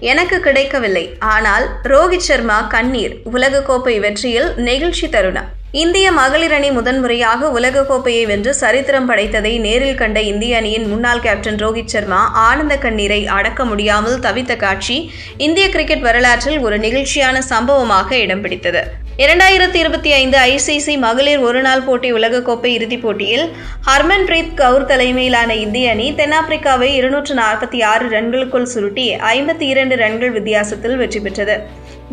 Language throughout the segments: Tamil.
எனக்கு கிடைக்கவில்லை. ஆனால் ரோஹித் சர்மா கண்ணீர் உலகக்கோப்பை வெற்றியில் நெகிழ்ச்சி தருணம். இந்திய மகளிர் அணி முதன்முறையாக உலகக்கோப்பையை வென்று சரித்திரம் படைத்ததை நேரில் கண்ட இந்திய அணியின் முன்னாள் கேப்டன் ரோஹித் சர்மா ஆனந்த கண்ணீரை அடக்க முடியாமல் தவித்த காட்சி இந்திய கிரிக்கெட் வரலாற்றில் ஒரு நிகழ்ச்சியான சம்பவமாக இடம் பிடித்தது. இரண்டாயிரத்தி இருபத்தி ஐந்து ஐசிசி மகளிர் ஒருநாள் போட்டி உலகக்கோப்பை இறுதிப் போட்டியில் ஹர்மன்பிரீத் கவுர் தலைமையிலான இந்திய அணி தென்னாப்பிரிக்காவை இருநூற்று நாற்பத்தி ஆறு ரன்களுக்குள் சுருட்டி ஐம்பத்தி இரண்டு ரன்கள் வித்தியாசத்தில் வெற்றி பெற்றது.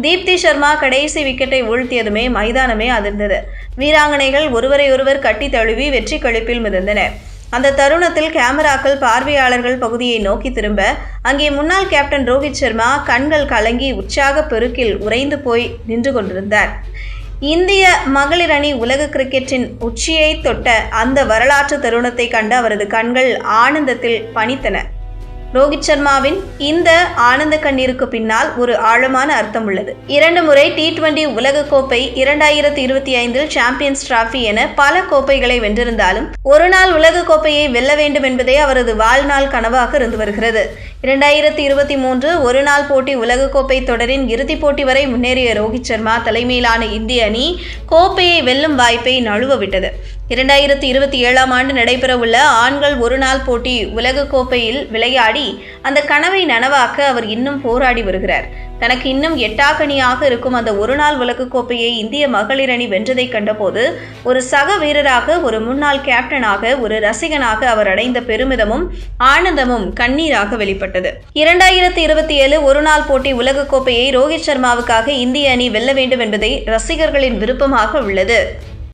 தீப்தி சர்மா கடைசி விக்கெட்டை வீழ்த்தியதுமே மைதானமே அதிர்ந்தது. வீராங்கனைகள் ஒருவரையொருவர் கட்டி தழுவி வெற்றி கழிப்பில் மிதந்தனர் அந்த தருணத்தில் கேமராக்கள் பார்வையாளர்கள் பகுதியை நோக்கி திரும்ப அங்கே முன்னாள் கேப்டன் ரோஹித் சர்மா கண்கள் கலங்கி உற்சாக பெருக்கில் உறைந்து போய் நின்று கொண்டிருந்தார். இந்திய மகளிர் அணி உலக கிரிக்கெட்டின் உச்சியை தொட்ட அந்த வரலாற்று தருணத்தை கண்டு அவரது கண்கள் ஆனந்தத்தில் பணித்தன. ரோஹித் சர்மாவின் இந்த ஆனந்த கண்ணீருக்கு பின்னால் ஒரு ஆழமான அர்த்தம் உள்ளது. இரண்டு முறை டி டுவெண்டி உலகக்கோப்பை இரண்டாயிரத்தி இருபத்தி ஐந்தில் சாம்பியன்ஸ் டிராபி என பல கோப்பைகளை வென்றிருந்தாலும் ஒரு நாள் உலகக்கோப்பையை வெல்ல வேண்டும் என்பதே அவரது வாழ்நாள் கனவாக இருந்து வருகிறது. இரண்டாயிரத்தி இருபத்தி மூன்று ஒரு நாள் போட்டி உலகக்கோப்பை தொடரின் இறுதிப் போட்டி வரை முன்னேறிய ரோஹித் சர்மா தலைமையிலான இந்திய அணி கோப்பையை வெல்லும் வாய்ப்பை நழுவ விட்டது இரண்டாயிரத்தி இருபத்தி ஏழாம் ஆண்டு நடைபெறவுள்ள ஆண்கள் ஒருநாள் போட்டி உலகக்கோப்பையில் விளையாடி அந்த கனவை நனவாக்க அவர் இன்னும் போராடி வருகிறார். தனக்கு இன்னும் எட்டாக்கணியாக இருக்கும் அந்த ஒருநாள் உலகக்கோப்பையை இந்திய மகளிர் அணி வென்றதை கண்டபோது ஒரு சக வீரராக ஒரு முன்னாள் கேப்டனாக ஒரு ரசிகனாக அவர் அடைந்த பெருமிதமும் ஆனந்தமும் கண்ணீராக வெளிப்பட்டது. இரண்டாயிரத்தி இருபத்தி ஏழு ஒருநாள் போட்டி உலகக்கோப்பையை ரோஹித் சர்மாவுக்காக இந்திய அணி வெல்ல வேண்டும் என்பதை ரசிகர்களின் விருப்பமாக உள்ளது.